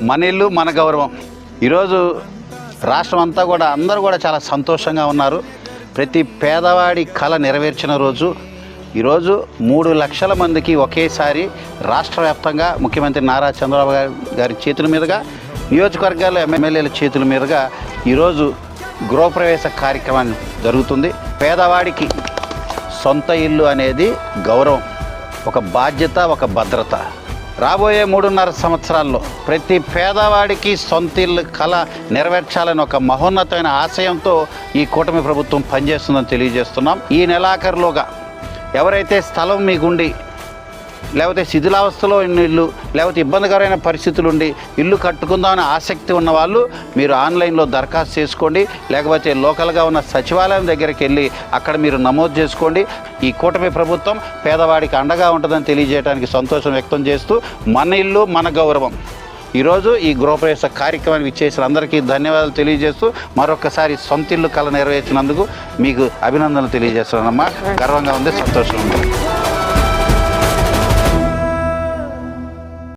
మన ఇల్లు మన గౌరవం. ఈరోజు రాష్ట్రం అంతా కూడా అందరూ కూడా చాలా సంతోషంగా ఉన్నారు. ప్రతి పేదవాడి కళ నెరవేర్చిన రోజు. ఈరోజు మూడు లక్షల మందికి ఒకేసారి రాష్ట్ర వ్యాప్తంగా ముఖ్యమంత్రి నారా చంద్రబాబు గారి- గారి చేతుల మీదుగా నియోజకవర్గాల ఎమ్మెల్యేల చేతుల మీదుగా ఈరోజు గృహప్రవేశ కార్యక్రమం జరుగుతుంది. పేదవాడికి సొంత ఇల్లు అనేది గౌరవం. ఒక బాధ్యత ఒక భద్రత. రాబోయే మూడున్నర సంవత్సరాల్లో ప్రతి పేదవాడికి సొంత ఇల్లు కళ నెరవేర్చాలని ఒక మహోన్నతమైన ఆశయంతో ఈ కూటమి ప్రభుత్వం పనిచేస్తుందని తెలియజేస్తున్నాం. ఈ నెలాఖరులోగా ఎవరైతే స్థలం మీకుండి లేకపోతే శిథిలావస్థలో ఉన్న ఇల్లు లేకపోతే ఇబ్బందికరమైన పరిస్థితులు ఉండి ఇల్లు కట్టుకుందామని ఆసక్తి ఉన్న వాళ్ళు మీరు ఆన్లైన్లో దరఖాస్తు చేసుకోండి. లేకపోతే లోకల్గా ఉన్న సచివాలయం దగ్గరికి వెళ్ళి అక్కడ మీరు నమోదు చేసుకోండి. ఈ కూటమి ప్రభుత్వం పేదవాడికి అండగా ఉంటుందని తెలియజేయడానికి సంతోషం వ్యక్తం చేస్తూ మన ఇల్లు మన గౌరవం. ఈరోజు ఈ గృహప్రవేశ కార్యక్రమానికి ఇచ్చేసిన అందరికీ ధన్యవాదాలు తెలియజేస్తూ మరొకసారి సొంత ఇల్లు కళ నెరవేర్చినందుకు మీకు అభినందనలు తెలియజేస్తున్నానమ్మా. గర్వంగా ఉంది సంతోషంగా ఉంది.